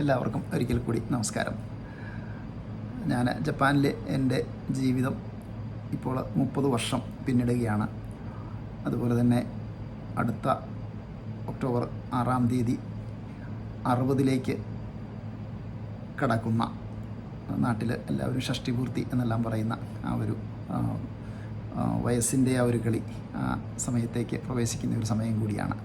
എല്ലാവർക്കും ഒരിക്കൽ കൂടി നമസ്കാരം. ഞാൻ ജപ്പാനിലെ എന്റെ ജീവിതം ഇപ്പോൾ മുപ്പത് വർഷം പിന്നിടുകയാണ്. അതുപോലെ തന്നെ അടുത്ത ഒക്ടോബർ ആറാം തീയതി അറുപതിലേക്ക് കടക്കുന്ന നാട്ടിൽ എല്ലാവരും ഷഷ്ടിപൂർത്തി എന്നെല്ലാം പറയുന്ന ആ ഒരു വയസ്സിന്റെ ആ ഒരു കളി ആ സമയത്തേക്ക് പ്രവേശിക്കുന്ന ഒരു സമയം കൂടിയാണ്.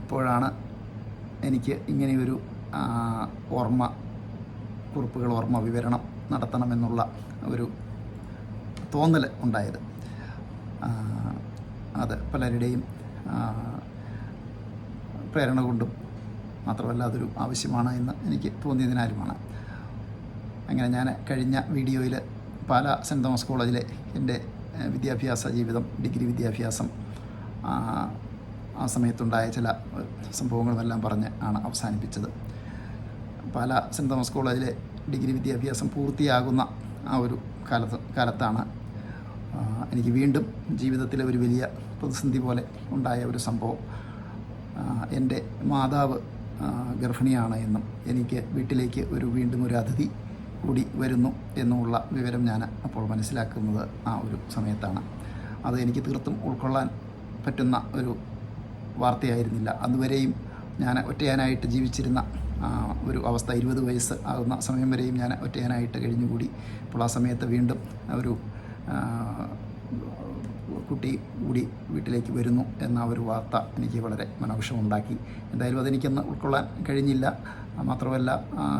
ഇപ്പോഴാണ് എനിക്ക് ഇങ്ങനെയൊരു ഓർമ്മ കുറിപ്പുകൾ ഓർമ്മ വിവരണം നടത്തണമെന്നുള്ള ഒരു തോന്നൽ ഉണ്ടായത്. അത് പലരുടെയും പ്രേരണ കൊണ്ടും മാത്രമല്ല അതൊരു ആവശ്യമാണ് എന്ന് എനിക്ക് തോന്നിയതിനാലുമാണ് അങ്ങനെ ഞാൻ കഴിഞ്ഞ വീഡിയോയിൽ പാല സെന്റ് തോമസ് കോളേജിലെ എന്റെ വിദ്യാഭ്യാസ ജീവിതം ഡിഗ്രി വിദ്യാഭ്യാസം ആ, സമയത്തുണ്ടായ ചില സംഭവങ്ങളുമെല്ലാം പറഞ്ഞ് ആണ് അവസാനിപ്പിച്ചത്. പാല സെന്റ് തോമസ് കോളേജിലെ ഡിഗ്രി വിദ്യാഭ്യാസം പൂർത്തിയാകുന്ന ആ ഒരു കാലത്ത് കാലത്താണ് എനിക്ക് വീണ്ടും ജീവിതത്തിലെ ഒരു വലിയ പ്രതിസന്ധി പോലെ ഉണ്ടായ ഒരു സംഭവം. എന്റെ മാതാവ് ഗർഭിണിയാണ് എന്നും എനിക്ക് വീട്ടിലേക്ക് ഒരു വീണ്ടും ഒരു അതിഥി കൂടി വരുന്നു എന്നുമുള്ള വിവരം ഞാൻ അപ്പോൾ മനസ്സിലാക്കുന്നത് ആ ഒരു സമയത്താണ്. അത് എനിക്ക് തീർത്തും ഉൾക്കൊള്ളാൻ പറ്റുന്ന ഒരു വാർത്തയായിരുന്നില്ല. അതുവരെയും ഞാൻ ഒറ്റയാനായിട്ട് ജീവിച്ചിരുന്ന ഒരു അവസ്ഥ ഇരുപത് വയസ്സ് ആകുന്ന സമയം വരെയും ഞാൻ ഒറ്റയാനായിട്ട് കഴിഞ്ഞുകൂടി. അപ്പോൾ ആ സമയത്ത് വീണ്ടും ഒരു കുട്ടി കൂടി വീട്ടിലേക്ക് വരുന്നു എന്ന ഒരു വാർത്ത എനിക്ക് വളരെ മനോവിഷമുണ്ടാക്കി എന്തായാലും അതെനിക്കൊന്ന് ഉൾക്കൊള്ളാൻ കഴിഞ്ഞില്ല. മാത്രമല്ല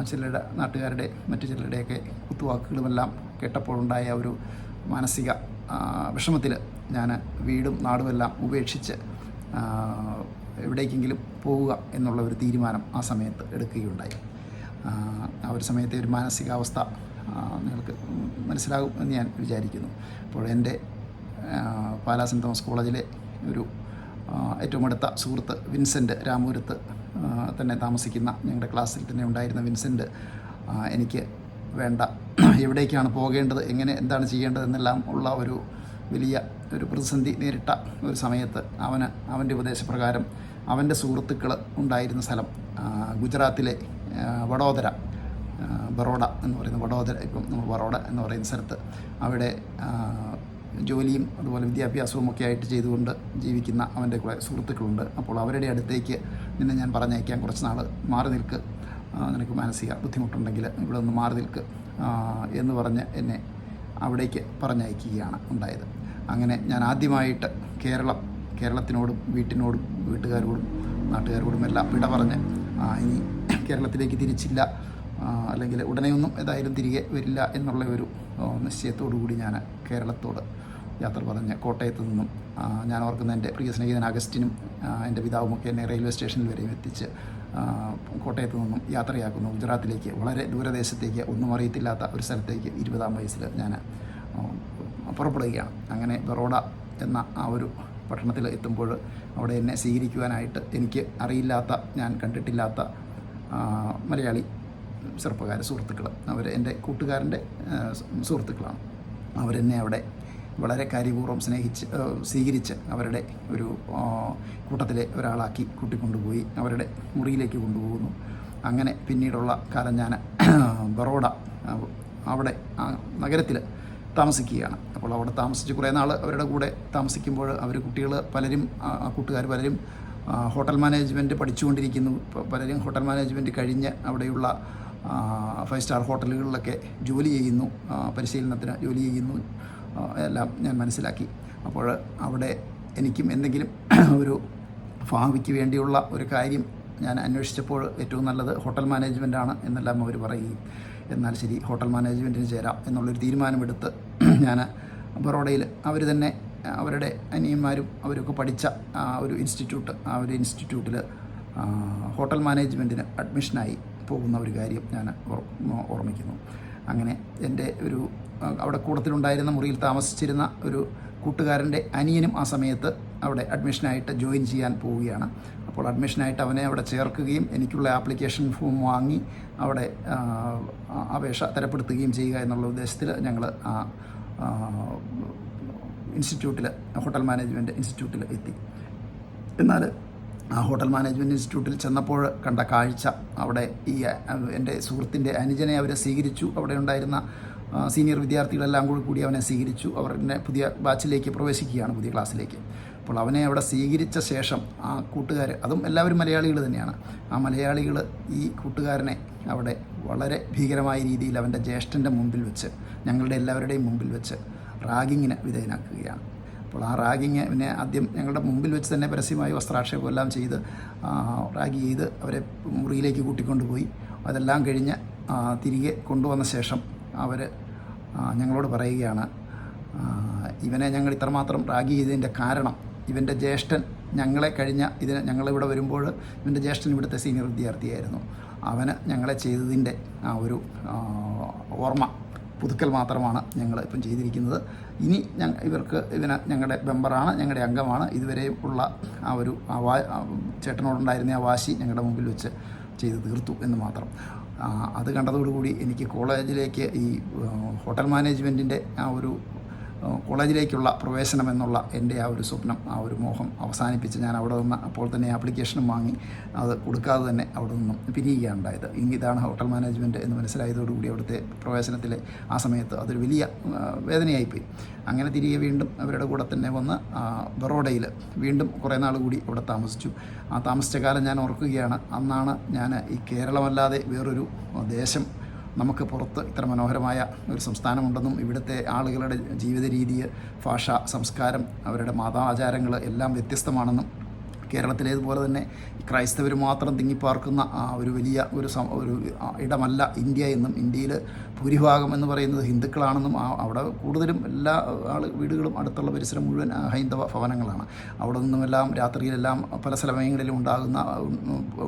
ചിലരുടെ നാട്ടുകാരുടെ മറ്റു ചിലരുടെയൊക്കെ കുത്തുവാക്കുകളുമെല്ലാം കേട്ടപ്പോഴുണ്ടായ ഒരു മാനസിക വിഷമത്തിൽ ഞാൻ വീടും നാടുമെല്ലാം ഉപേക്ഷിച്ച് എവിടേക്കെങ്കിലും പോവുക എന്നുള്ള ഒരു തീരുമാനം ആ സമയത്ത് എടുക്കുകയുണ്ടായി. ആ, ഒരു സമയത്തെ ഒരു മാനസികാവസ്ഥ നിങ്ങൾക്ക് മനസ്സിലാകും എന്ന് ഞാൻ വിചാരിക്കുന്നു. അപ്പോൾ എന്റെ പാലാ സെന്റ് തോമസ് കോളേജിലെ ഒരു ഏറ്റവും അടുത്ത സുഹൃത്ത് വിൻസെന്റ് രാമൂരത്ത് തന്നെ താമസിക്കുന്ന ഞങ്ങളുടെ ക്ലാസ്സിൽ തന്നെ ഉണ്ടായിരുന്ന വിൻസെന്റ് എനിക്ക് വേണ്ട എവിടേക്കാണ് പോകേണ്ടത് എങ്ങനെ എന്താണ് ചെയ്യേണ്ടത് എന്നെല്ലാം ഉള്ള ഒരു വലിയ ഒരു പ്രതിസന്ധി നേരിട്ട ഒരു സമയത്ത് അവന് അവന്റെ ഉപദേശപ്രകാരം അവന്റെ സുഹൃത്തുക്കൾ ഉണ്ടായിരുന്ന സ്ഥലം ഗുജറാത്തിലെ വഡോദര ബറോഡ എന്ന് പറയുന്ന വഡോദര ഇപ്പം നമ്മൾ ബറോഡ എന്ന് പറയുന്ന സ്ഥലത്ത് അവിടെ ജോലിയും അതുപോലെ വിദ്യാഭ്യാസവും ഒക്കെ ആയിട്ട് ചെയ്തുകൊണ്ട് ജീവിക്കുന്ന അവന്റെ കുറേ സുഹൃത്തുക്കളുണ്ട്. അപ്പോൾ അവരുടെ അടുത്തേക്ക് നിന്നെ ഞാൻ പറഞ്ഞയക്കാൻ കുറച്ച് നാൾ മാറി നിൽക്ക്. നിനക്ക് മാനസിക ബുദ്ധിമുട്ടുണ്ടെങ്കിൽ ഇവിടെ ഒന്ന് മാറി നിൽക്ക് എന്ന് പറഞ്ഞ് എന്നെ അവിടേക്ക് പറഞ്ഞയക്കുകയാണ് ഉണ്ടായത്. അങ്ങനെ ഞാൻ ആദ്യമായിട്ട് കേരളം കേരളത്തിനോടും വീട്ടിനോടും വീട്ടുകാരോടും നാട്ടുകാരോടും എല്ലാം വിട പറഞ്ഞ് ഇനി കേരളത്തിലേക്ക് തിരിച്ചില്ല അല്ലെങ്കിൽ ഉടനെയൊന്നും ഏതായാലും തിരികെ വരില്ല എന്നുള്ള ഒരു നിശ്ചയത്തോടു കൂടി ഞാൻ കേരളത്തോട് യാത്ര പറഞ്ഞ് കോട്ടയത്ത് നിന്നും ഞാൻ ഓർക്കുന്ന എന്റെ പ്രിയ സ്നേഹിതൻ അഗസ്റ്റിനും എന്റെ പിതാവുമൊക്കെ എന്നെ റെയിൽവേ സ്റ്റേഷനിൽ വരെയും എത്തിച്ച് കോട്ടയത്ത് നിന്നും യാത്രയാക്കുന്നു. ഗുജറാത്തിലേക്ക് വളരെ ദൂരദേശത്തേക്ക് ഒന്നും അറിയത്തില്ലാത്ത ഒരു സ്ഥലത്തേക്ക് ഇരുപതാം വയസ്സിൽ ഞാൻ പുറപ്പെടുകയാണ്. അങ്ങനെ ബറോഡ എന്ന ആ ഒരു പട്ടണത്തിൽ എത്തുമ്പോൾ അവിടെ എന്നെ സ്വീകരിക്കുവാനായിട്ട് എനിക്ക് അറിയില്ലാത്ത ഞാൻ കണ്ടിട്ടില്ലാത്ത മലയാളി ചെറുപ്പക്കാർ സുഹൃത്തുക്കൾ അവർ എന്റെ കൂട്ടുകാരന്റെ സുഹൃത്തുക്കളാണ്. അവരെന്നെ അവിടെ വളരെ കാര്യപൂർവം സ്നേഹിച്ച് സ്വീകരിച്ച് അവരുടെ ഒരു കൂട്ടത്തിലെ ഒരാളാക്കി കൂട്ടിക്കൊണ്ടുപോയി അവരുടെ മുറിയിലേക്ക് കൊണ്ടുപോകുന്നു. അങ്ങനെ പിന്നീടുള്ള കാലം ഞാൻ ബറോഡ അവിടെ നഗരത്തിൽ താമസിക്കുകയാണ്. അപ്പോൾ അവിടെ താമസിച്ച് കുറേ നാൾ അവരുടെ കൂടെ താമസിക്കുമ്പോൾ അവർ കുട്ടികൾ പലരും കൂട്ടുകാർ പലരും ഹോട്ടൽ മാനേജ്മെന്റ് പഠിച്ചുകൊണ്ടിരിക്കുന്നു. പലരും ഹോട്ടൽ മാനേജ്മെന്റ് കഴിഞ്ഞ് അവിടെയുള്ള ഫൈവ് സ്റ്റാർ ഹോട്ടലുകളിലൊക്കെ ജോലി ചെയ്യുന്നു. പരിശീലനത്തിന് ജോലി ചെയ്യുന്നു. എല്ലാം ഞാൻ മനസ്സിലാക്കി. അപ്പോൾ അവിടെ എനിക്കും എന്തെങ്കിലും ഒരു ഭാവിക്ക് വേണ്ടിയുള്ള ഒരു കാര്യം ഞാൻ അന്വേഷിച്ചപ്പോൾ ഏറ്റവും നല്ലത് ഹോട്ടൽ മാനേജ്മെന്റ് ആണ് എന്നെല്ലാം അവർ പറയുകയും എന്നാൽ ശരി ഹോട്ടൽ മാനേജ്മെന്റിന് ചേരാം എന്നുള്ളൊരു തീരുമാനമെടുത്ത് ഞാൻ ബറോഡയിൽ അവർ തന്നെ അവരുടെ അനിയന്മാരും അവരൊക്കെ പഠിച്ച ആ ഒരു ഇൻസ്റ്റിറ്റ്യൂട്ട് ആ ഒരു ഇൻസ്റ്റിറ്റ്യൂട്ടിൽ ഹോട്ടൽ മാനേജ്മെന്റിന് അഡ്മിഷനായി പോകുന്ന ഒരു കാര്യം ഞാൻ ഓർ- ഓർമ്മിക്കുന്നു. അങ്ങനെ എന്റെ ഒരു അവിടെ കൂടത്തിലുണ്ടായിരുന്ന മുറിയിൽ താമസിച്ചിരുന്ന ഒരു കൂട്ടുകാരന്റെ അനിയനും ആ സമയത്ത് അവിടെ അഡ്മിഷനായിട്ട് ജോയിൻ ചെയ്യാൻ പോവുകയാണ്. അപ്പോൾ അഡ്മിഷനായിട്ട് അവനെ അവിടെ ചേർക്കുകയും എനിക്കുള്ള ആപ്ലിക്കേഷൻ ഫോം വാങ്ങി അവിടെ അപേക്ഷ തരപ്പെടുത്തുകയും ചെയ്യുക എന്നുള്ള ഉദ്ദേശത്തിൽ ഞങ്ങൾ ആ, ഇൻസ്റ്റിറ്റ്യൂട്ടിൽ ഹോട്ടൽ മാനേജ്മെന്റ് ഇൻസ്റ്റിറ്റ്യൂട്ടിൽ എത്തി. എന്നാൽ ആ ഹോട്ടൽ മാനേജ്മെന്റ് ഇൻസ്റ്റിറ്റ്യൂട്ടിൽ ചെന്നപ്പോൾ കണ്ട കാഴ്ച അവിടെ ഈ എന്റെ സുഹൃത്തിന്റെ അനുജനെ അവരെ സ്വീകരിച്ചു. അവിടെ ഉണ്ടായിരുന്ന സീനിയർ വിദ്യാർത്ഥികളെല്ലാം കൂടി കൂടി അവനെ സ്വീകരിച്ചു. എന്നെ പുതിയ ബാച്ചിലേക്ക് പ്രവേശിക്കുകയാണ് പുതിയ ക്ലാസ്സിലേക്ക്. അപ്പോൾ അവനെ അവിടെ സ്വീകരിച്ച ശേഷം ആ കൂട്ടുകാർ അതും എല്ലാവരും മലയാളികൾ തന്നെയാണ്. ആ മലയാളികൾ ഈ കൂട്ടുകാരനെ അവിടെ വളരെ ഭീകരമായ രീതിയിൽ അവന്റെ ജ്യേഷ്ഠന്റെ മുമ്പിൽ വെച്ച് ഞങ്ങളുടെ എല്ലാവരുടെയും മുമ്പിൽ വെച്ച് റാഗിങ്ങിന് വിധേയനാക്കുകയാണ്. അപ്പോൾ ആ റാഗിങ് പിന്നെ ആദ്യം ഞങ്ങളുടെ മുമ്പിൽ വെച്ച് തന്നെ പരസ്യമായി വസ്ത്രാക്ഷേപം എല്ലാം ചെയ്ത് റാഗ് ചെയ്ത് അവരെ മുറിയിലേക്ക് കൂട്ടിക്കൊണ്ടുപോയി. അതെല്ലാം കഴിഞ്ഞ് തിരികെ കൊണ്ടുവന്ന ശേഷം അവർ ഞങ്ങളോട് പറയുകയാണ് ഇവനെ ഞങ്ങൾ ഇത്രമാത്രം റാഗ് ചെയ്തതിന്റെ കാരണം ഇവന്റെ ജ്യേഷ്ഠൻ ഞങ്ങളെ കഴിഞ്ഞ ഇതിന് ഞങ്ങളിവിടെ വരുമ്പോൾ ഇവന്റെ ജ്യേഷ്ഠൻ ഇവിടുത്തെ സീനിയർ വിദ്യാർത്ഥിയായിരുന്നു. അവന് ഞങ്ങളെ ചെയ്തതിന്റെ ആ ഒരു ഓർമ്മ പുതുക്കൽ മാത്രമാണ് ഞങ്ങൾ ഇപ്പം ചെയ്തിരിക്കുന്നത്. ഇനി ഞങ്ങൾ ഇവർക്ക് ഇതിന് ഞങ്ങളുടെ മെമ്പറാണ് ഞങ്ങളുടെ അംഗമാണ്. ഇതുവരെയും ഉള്ള ആ ഒരു ആ വാ ചേട്ടനോടുണ്ടായിരുന്ന ആ വാശി ഞങ്ങളുടെ മുമ്പിൽ വെച്ച് ചെയ്ത് തീർത്തു എന്ന് മാത്രം. അത് കണ്ടതോടുകൂടി എനിക്ക് കോളേജിലേക്ക് ഈ ഹോട്ടൽ മാനേജ്മെന്റിന്റെ ആ ഒരു കോളേജിലേക്കുള്ള പ്രവേശനം എന്നുള്ള എന്റെ ആ ഒരു സ്വപ്നം ആ ഒരു മോഹം അവസാനിപ്പിച്ച് ഞാൻ അവിടെ നിന്ന് അപ്പോൾ തന്നെ ആപ്ലിക്കേഷനും വാങ്ങി. അത് കൊടുക്കാതെ തന്നെ അവിടെ നിന്നും ഇനി ഇതാണ് ഹോട്ടൽ മാനേജ്മെന്റ് എന്ന് മനസ്സിലായതോടുകൂടി അവിടുത്തെ പ്രവേശനത്തിലെ ആ സമയത്ത് അതൊരു വലിയ വേദനയായിപ്പോയി. അങ്ങനെ തിരികെ വീണ്ടും അവരുടെ കൂടെ തന്നെ വന്ന് ബറോഡയിൽ വീണ്ടും കുറേ നാൾ കൂടി അവിടെ താമസിച്ചു. ആ താമസിച്ച കാലം ഞാൻ ഓർക്കുകയാണ് അന്നാണ് ഞാൻ ഈ കേരളമല്ലാതെ വേറൊരു ദേശം നമുക്ക് പുറത്ത് ഇത്ര മനോഹരമായ ഒരു സംസ്ഥാനമുണ്ടെന്നും ഇവിടുത്തെ ആളുകളുടെ ജീവിത രീതി ഭാഷ സംസ്കാരം അവരുടെ മതാചാരങ്ങൾ എല്ലാം വ്യത്യസ്തമാണെന്നും കേരളത്തിലേതുപോലെ തന്നെ ക്രൈസ്തവർ മാത്രം തിങ്ങിപ്പാർക്കുന്ന ആ ഒരു വലിയ ഒരു ഒരു ഇടമല്ല ഇന്ത്യ എന്നും ഇന്ത്യയിൽ ഭൂരിഭാഗം എന്ന് പറയുന്നത് ഹിന്ദുക്കളാണെന്നും അവിടെ കൂടുതലും എല്ലാ ആൾ വീടുകളും അടുത്തുള്ള പരിസരം മുഴുവൻ ഹൈന്ദവ ഭവനങ്ങളാണ്. അവിടെ നിന്നുമെല്ലാം രാത്രിയിലെല്ലാം പല സമയങ്ങളിലും ഉണ്ടാകുന്ന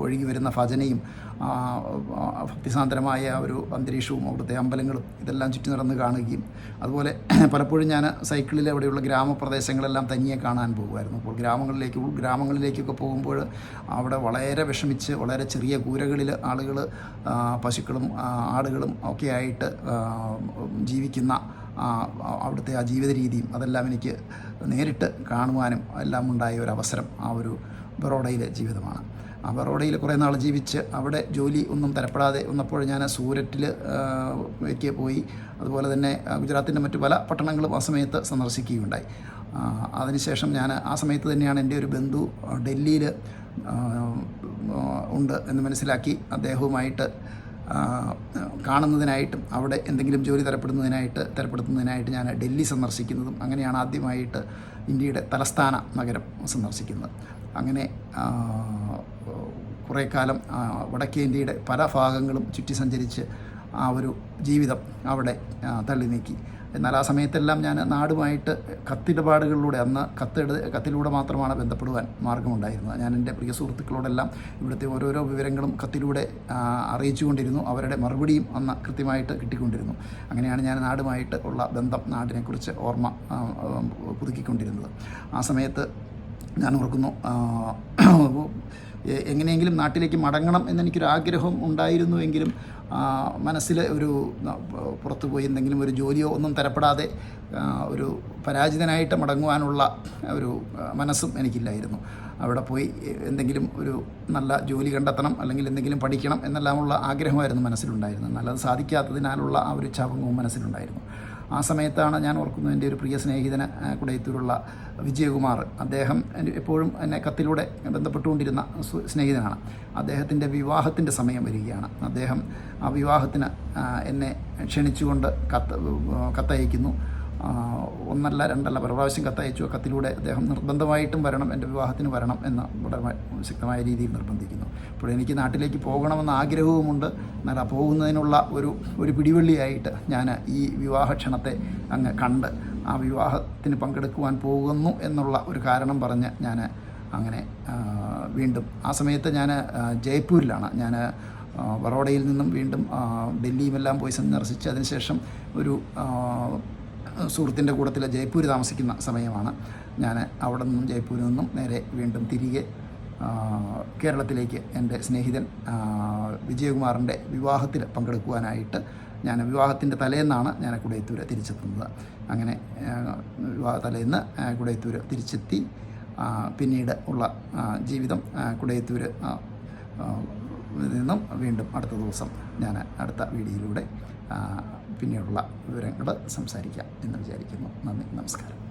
ഒഴുകി വരുന്ന ഭജനയും ഭക്തിസാന്ദ്രമായ ഒരു അന്തരീക്ഷവും അവിടുത്തെ അമ്പലങ്ങളും ഇതെല്ലാം ചുറ്റി നടന്ന് കാണുകയും അതുപോലെ പലപ്പോഴും ഞാൻ സൈക്കിളിൽ അവിടെയുള്ള ഗ്രാമപ്രദേശങ്ങളെല്ലാം തനിയെ കാണാൻ പോകുമായിരുന്നു. അപ്പോൾ ഗ്രാമങ്ങളിലേക്ക് ഗ്രാമങ്ങളിലേക്കൊക്കെ പോകുമ്പോൾ അവിടെ വളരെ വിഷമിച്ച് വളരെ ചെറിയ കൂരകളിൽ ആളുകൾ പശുക്കളും ആടുകളും ഒക്കെ ആയിട്ട് ആ, ജീവിക്കുന്ന അവിടുത്തെ ആ ജീവിത രീതിയും അതെല്ലാം എനിക്ക് നേരിട്ട് കാണുവാനും എല്ലാം ഉണ്ടായ ഒരു അവസരം ആ ഒരു ബറോഡയിലെ ജീവിതമാണ്. ആ ബറോഡയിൽ കുറേ നാൾ ജീവിച്ച് അവിടെ ജോലി ഒന്നും തരപ്പെടാതെ വന്നപ്പോൾ ഞാൻ സൂരറ്റിൽ ലേക്ക് പോയി. അതുപോലെ തന്നെ ഗുജറാത്തിന്റെ മറ്റു പല പട്ടണങ്ങളും ആ സമയത്ത് സന്ദർശിക്കുകയുണ്ടായി. അതിനുശേഷം ഞാൻ ആ സമയത്ത് തന്നെയാണ് എന്റെ ഒരു ബന്ധു ഡൽഹിയിൽ ഉണ്ട് എന്ന് മനസ്സിലാക്കി അദ്ദേഹവുമായിട്ട് കാണുന്നതിനായിട്ടും അവിടെ എന്തെങ്കിലും ജോലി തരപ്പെടുന്നതിനായിട്ട് തരപ്പെടുത്തുന്നതിനായിട്ട് ഞാൻ ഡൽഹി സന്ദർശിക്കുന്നതും അങ്ങനെയാണ് ആദ്യമായിട്ട് ഇന്ത്യയുടെ തലസ്ഥാന നഗരം സന്ദർശിക്കുന്നത്. അങ്ങനെ കുറേ കാലം വടക്കേ ഇന്ത്യയുടെ പല ഭാഗങ്ങളും ചുറ്റി സഞ്ചരിച്ച് ആ ഒരു ജീവിതം അവിടെ തള്ളി നീക്കി എന്നാൽ ആ സമയത്തെല്ലാം ഞാൻ നാടുമായിട്ട് കത്തിടപാടുകളിലൂടെ അന്ന് കത്തെടു കത്തിലൂടെ മാത്രമാണ് ബന്ധപ്പെടുവാൻ മാർഗമുണ്ടായിരുന്നത്. ഞാൻ എന്റെ പ്രിയ സുഹൃത്തുക്കളോടെല്ലാം ഇവിടുത്തെ ഓരോരോ വിവരങ്ങളും കത്തിലൂടെ അറിയിച്ചുകൊണ്ടിരുന്നു. അവരുടെ മറുപടിയും അന്ന് കൃത്യമായിട്ട് കിട്ടിക്കൊണ്ടിരുന്നു. അങ്ങനെയാണ് ഞാൻ നാടുമായിട്ട് ഉള്ള ബന്ധം നാടിനെക്കുറിച്ച് ഓർമ്മ പുതുക്കിക്കൊണ്ടിരുന്നത്. ആ സമയത്ത് ഞാൻ ഓർക്കുന്നു എങ്ങനെയെങ്കിലും നാട്ടിലേക്ക് മടങ്ങണം എന്നെനിക്കൊരു ആഗ്രഹം ഉണ്ടായിരുന്നുവെങ്കിലും മനസ്സിൽ ഒരു പുറത്തു പോയി എന്തെങ്കിലും ഒരു ജോലിയോ ഒന്നും തരപ്പെടാതെ ഒരു പരാജിതനായിട്ട് മടങ്ങുവാനുള്ള ഒരു മനസ്സും എനിക്കില്ലായിരുന്നു. അവിടെ പോയി എന്തെങ്കിലും ഒരു നല്ല ജോലി കണ്ടെത്തണം അല്ലെങ്കിൽ എന്തെങ്കിലും പഠിക്കണം എന്നെല്ലാമുള്ള ആഗ്രഹമായിരുന്നു മനസ്സിലുണ്ടായിരുന്നത്. നല്ലത് സാധിക്കാത്തതിനാലുള്ള ആ ഒരു ചവങ്ങവും മനസ്സിലുണ്ടായിരുന്നു. ആ സമയത്താണ് ഞാൻ ഓർക്കുന്നത് എന്റെ ഒരു പ്രിയ സ്നേഹിതന് കുടയത്തൂരുള്ള വിജയകുമാർ. അദ്ദേഹം എപ്പോഴും എന്നെ കത്തിലൂടെ ബന്ധപ്പെട്ടുകൊണ്ടിരുന്ന സ്നേഹിതനാണ്. അദ്ദേഹത്തിന്റെ വിവാഹത്തിന്റെ സമയം വരികയാണ്. അദ്ദേഹം ആ വിവാഹത്തിന് എന്നെ ക്ഷണിച്ചുകൊണ്ട് കത്ത് കത്തയക്കുന്നു. ഒന്നല്ല രണ്ടല്ല പല പ്രാവശ്യം കത്തയച്ചു കത്തിലൂടെ അദ്ദേഹം നിർബന്ധമായിട്ടും വരണം എന്റെ വിവാഹത്തിന് വരണം എന്ന് വളരെ ശക്തമായ രീതിയിൽ നിർബന്ധിക്കുന്നു. അപ്പോൾ എനിക്ക് നാട്ടിലേക്ക് പോകണമെന്ന ആഗ്രഹവുമുണ്ട്. എന്നാൽ ആ പോകുന്നതിനുള്ള ഒരു ഒരു പിടിവള്ളിയായിട്ട് ഞാൻ ഈ വിവാഹ ക്ഷണത്തെ അങ്ങ് കണ്ട് ആ വിവാഹത്തിന് പങ്കെടുക്കുവാൻ പോകുന്നു എന്നുള്ള ഒരു കാരണം പറഞ്ഞ് ഞാൻ അങ്ങനെ വീണ്ടും ആ സമയത്ത് ഞാൻ ജയ്പൂരിലാണ്. ഞാൻ ബറോഡയിൽ നിന്നും വീണ്ടും ഡൽഹിയുമെല്ലാം പോയി സന്ദർശിച്ച് അതിനുശേഷം ഒരു സുഹൃത്തിന്റെ കൂട്ടത്തിൽ ജയ്പൂർ താമസിക്കുന്ന സമയമാണ്. ഞാൻ അവിടെ നിന്നും ജയ്പൂരിൽ നിന്നും നേരെ വീണ്ടും തിരികെ കേരളത്തിലേക്ക് എന്റെ സ്നേഹിതൻ വിജയകുമാറിന്റെ വിവാഹത്തിൽ പങ്കെടുക്കുവാനായിട്ട് ഞാൻ വിവാഹത്തിന്റെ തലേന്നാണ് ഞാൻ കുടയത്തൂർ തിരിച്ചെത്തുന്നത്. അങ്ങനെ വിവാഹ തലേന്ന് കുടയത്തൂർ തിരിച്ചെത്തി പിന്നീട് ഉള്ള ജീവിതം കുടയത്തൂർ നിന്നും വീണ്ടും അടുത്ത ദിവസം ഞാൻ അടുത്ത വീഡിയോയിലൂടെ പിന്നീടുള്ള വിവരങ്ങൾ സംസാരിക്കാം എന്ന് വിചാരിക്കുന്നു. നന്ദി നമസ്കാരം.